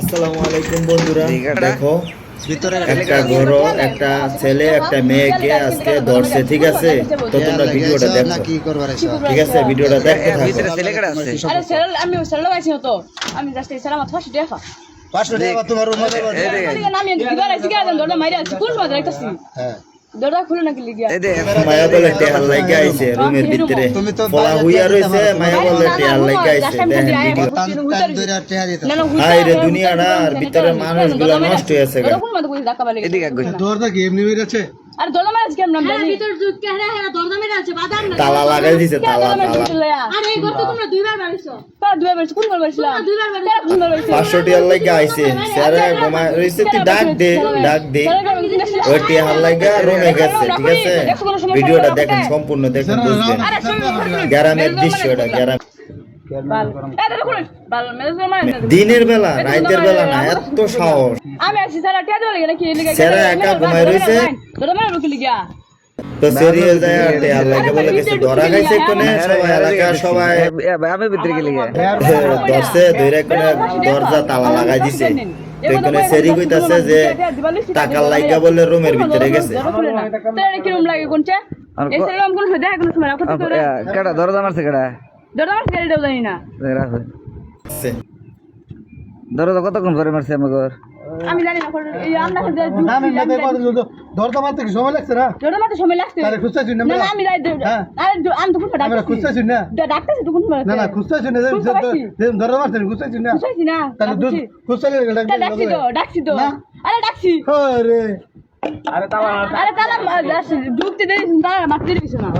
আসসালামু আলাইকুম বন্ধুরা। দেখো একটা বড় একটা ছেলে একটা মেয়েকে আজকে ধরছে ঠিক আছে? তো তোমরা ভিডিওটা দেখো। কি করবার এসব ঠিক আছে ভিডিওটা দেখতে থাকো। ভিতরে ছেলে আছে আরে সেরাল আমি ছেলে পাইছি তো। আমি জাস্ট এই সালামত ফার্স্ট দেখা পাঁচশো টাকা তোমার হ্যাঁ, হ্যাঁ। আমি দিবার আছি গেলাম ধরে মাইরা আছে কোন সময় দেখতাছি? দরজা খুলে নাকি লিগিয়া? এই দে মায়া বলে আইছে রুমের ভিতরে। তুমি তো হুইয়া রইছে মায়া বলে আইছে হাই রে ভিতরে মানুষগুলো নষ্ট হয়েছে এদিকে দরজা কি এমনি বেরিয়েছে আর নাম জানি ভিতর হ্যাঁ দরজা মেরে আছে বাদাম না তালা লাগাই দিছে তালা তালা আর এই ঘর তোমরা দুইবার বাড়িছো তার দুই বার কোন বার দুইবার বাড়িছো কোন বার বলছিলাম পাঁচশো টিয়ার লাইগা আইছে স্যারে ঘুমায় রইছে তুই ডাক দে ডাক দে ওই টিয়ার লাইগা রুমে গেছে ঠিক আছে ভিডিওটা দেখেন সম্পূর্ণ দেখেন বুঝবেন গ্রামের দৃশ্য এটা গ্রাম দিনের বেলা রাতের বেলা না এত সাহস আমি আছি স্যারা একা ঘুমায় রইছে। লিগা তো সিরিয়াল যায় বলে গেছে ধরা কোনে সবাই এলাকার সবাই আমি ভিতরে গেলি ধরছে ধরে কোনে দরজা তালা লাগাই দিছে তো এখানে সেরি কইতাছে যে টাকার লাইগা বলে রুমের ভিতরে গেছে তোর কি রুম লাগে কোনটা সেরকম কোন কোন সময় কেডা দরজা মারছে কেডা দরজা মারা গাড়ি দেও জানি না দরজা কতক্ষণ পরে মারছে আমাকে আমি জানি না এই আমরা যে না না না দরজা মারতে কি সময় লাগছে না? দরজা মারতে সময় লাগছে। তাহলে খুঁজতেছি না না না আমি যাই হ্যাঁ। আরে আমি তো আমরা খুঁজতেছি না। ডাক্তার তো কোন না না খুঁজতেছি না পারছি। দরজা মারতে খুঁজতেছি না। না তাহলে দুধ তা ডাকছি তো ডাকছি তো। আরে ডাকছি। আরে। আরে তালা ঢুকতে দেরি তালা মারতে না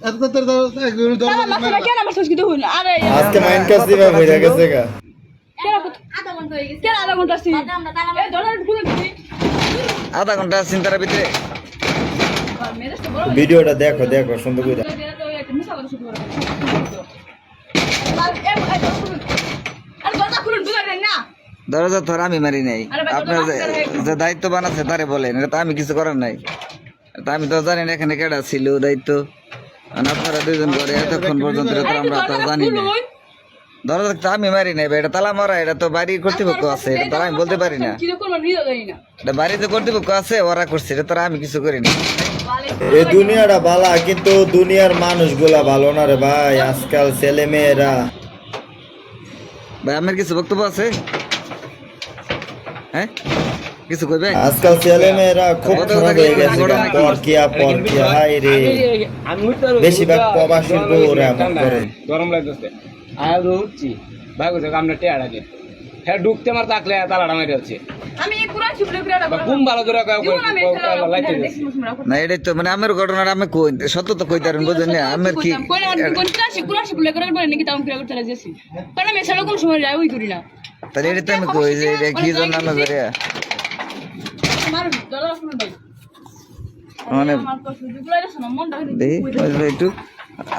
এত তালা মারতে না দেখুন আরে আজকে মাইন্ড কাজ দিবা হইয়া গেছে গা। আধা ঘণ্টা হয়ে চিন্তার ভিতরে। ভিডিওটা দেখো দেখো সুন্দর করে। দরজা তো আর আমি মারি নাই। আপনার যে- দায়িত্ব বানাচ্ছে তারে বলেন। এটা তো আমি কিছু করার নাই। এটা আমি তো জানি না এখানে কেডা ছিল দায়িত্ব। আপনারা দুজন করে এতক্ষণ পর্যন্ত আমরা তো জানি না। দরজা তো আমি মারি নাই ভাই, এটা তালা মারা এটা তো বাড়ির কর্তৃপক্ষ আছে এটা তো আমি বলতে পারি না। এটা বাড়িতে কর্তৃপক্ষ আছে ওরা করছে এটা তো আর আমি কিছু করি না। এই দুনিয়াটা ভালো কিন্তু দুনিয়ার মানুষগুলা ভালো না রে ভাই আজকাল ছেলে মেয়েরা ভাই আমার কিছু বক্তব্য আছে? হ্যাঁ? কিছু কইবে আজকাল ছেলে মেয়েরা খুব খারাপ হয়ে গেছে পরকিয়া পরকিয়া হাই রে। বেশিরভাগ প্রবাসী বউরা এমন করে। গরম লাগতেছে। তো উঠছি। ভাই কইছে আমরা টেয়ারা দিই হ্যাঁ ঢুকতে আমার তাকলে তালাটা মারি হচ্ছে আমি পুরা শিবলে পুরা বা ঘুম ভালো ধরে লাইতে দিচ্ছে না এটাই তো মানে আমার ঘটনাটা আমি কই সত্য তো কই তারেন বুঝেন না আমার কি তাহলে এটা তো আমি কই যে এটা কি জন্য না ধরে মানে একটু।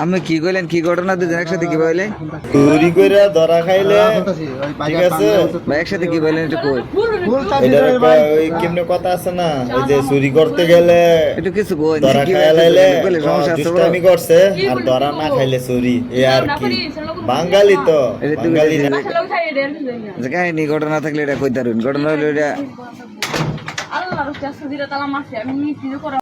আমি কি কইলেন? কি ঘটনা? দুজন একসাথে কি বললেন চুরি করে ধরা খাইলে ঠিক আছে? বা একসাথে কি বললেন একটু কই ওই কেমনে কথা আছে না? ওই যে চুরি করতে গেলে একটু কিছু কই? ধরা খাইলে বলে দুষ্টামি করছে আর ধরা না খাইলে চুরি। এ আর কি? বাঙালি তো বাঙালি না। যে কাহিনী ঘটনা থাকলে এটা কই তারুন ঘটনা হলো এটা আল্লাহর কাছে আল্লাহ তালা মাসে আমি কিছু করা